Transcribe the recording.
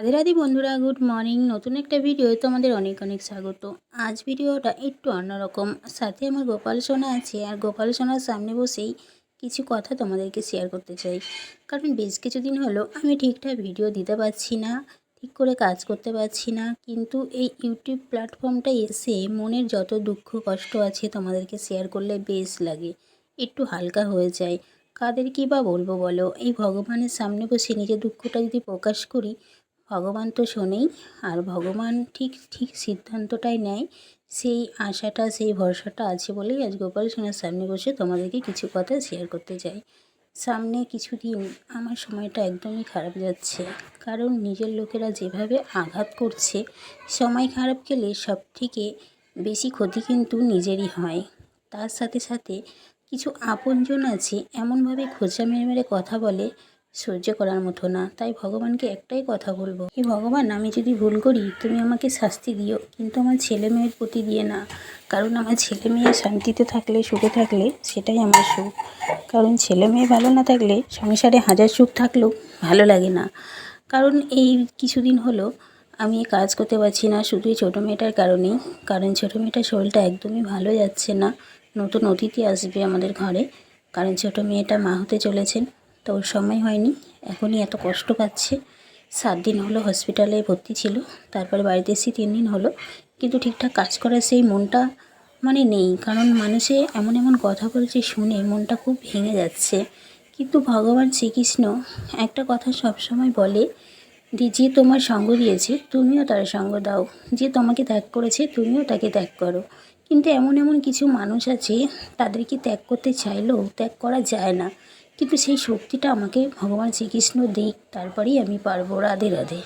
রাধে রাধে বন্ধুরা, good morning. নতুন একটা ভিডিও তোমাদের অনেক অনেক স্বাগত। আজ ভিডিওটা একটু অন্যরকম। সাথে আমার গোপাল সোনা আছে, আর গোপাল সোনার সামনে বসেই কিছু কথা তোমাদেরকে শেয়ার করতে চাই। কারণ বেশ কিছুদিন হলো আমি ঠিকঠাক ভিডিও দিতে পারছি না, ঠিক করে কাজ করতে পারছি না, কিন্তু এই ইউটিউব প্ল্যাটফর্মটা এসে মনের যত দুঃখ, কষ্ট আছে তোমাদেরকে শেয়ার করলে বেশ লাগে। একটু হালকা হয়ে যায়। কাদের কী বা বলব বলো? এই ভগবানের সামনে বসে নিজের দুঃখটা যদি প্রকাশ করি ভগবান তো শোনেই, আর ভগবান ঠিক ঠিক সিদ্ধান্তটাই নেয়। সেই আশাটা, সেই ভরসাটা আছে বলেই আজ গোপাল সোনার সামনে বসে তোমাদেরকে কিছু কথা শেয়ার করতে চাই। সামনে কিছুদিন আমার সময়টা একদমই খারাপ যাচ্ছে, কারণ নিজের লোকেরা যেভাবে আঘাত করছে, সময় খারাপ গেলে সব থেকে বেশি ক্ষতি কিন্তু নিজেরই হয়। তার সাথে সাথে কিছু আপনজন আছে, এমনভাবে খোঁচা মেরে মেরে কথা বলে সহ্য করার মতো না। তাই ভগবানকে একটাই কথা বলব। হে ভগবান, আমি যদি ভুল করি, তুমি আমাকে শাস্তি দিও। কিন্তু আমার ছেলে মেয়ের প্রতি দিয়ে না। কারণ আমার ছেলে মেয়ে শান্তিতে থাকলে, সুখে থাকলে সেটাই আমার সুখ। কারণ ছেলে মেয়ে ভালো না থাকলে সংসারে হাজার সুখ থাকলেও ভালো লাগে না। কারণ এই কিছুদিন হলো আমি কাজ করতে পারছি না শুধু এই ছোটো মেয়েটার কারণেই। কারণ ছোটো মেয়েটার শরীরটা একদমই ভালো যাচ্ছে না। নতুন অতিথি আসবে আমাদের ঘরে। কারণ ছোটো মেয়েটা মা হতে চলেছেন। তো সময় হয়নি, এখনই এত কষ্ট পাচ্ছে। সাত দিন হলো হসপিটালে ভর্তি ছিল, তারপরে বাড়িতে এসে তিন দিন হলো। কিন্তু ঠিকঠাক কাজ করার সেই মনটা মানে নেই, কারণ মানুষে এমন এমন কথা বলছে শুনে মনটা খুব ভেঙে যাচ্ছে। কিন্তু ভগবান শ্রীকৃষ্ণ একটা কথা সবসময় বলে যে যে তোমার সঙ্গ দিয়েছে, তুমিও তার সঙ্গ দাও। যে তোমাকে ত্যাগ করেছে, তুমিও তাকে ত্যাগ করো। কিন্তু এমন এমন কিছু মানুষ আছে তাদেরকে ত্যাগ করতে চাইলেও ত্যাগ করা যায় না। কিন্তু সেই শক্তিটা আমাকে ভগবান শ্রীকৃষ্ণ দিক তারপরেই আমি পারব রাধে রাধে।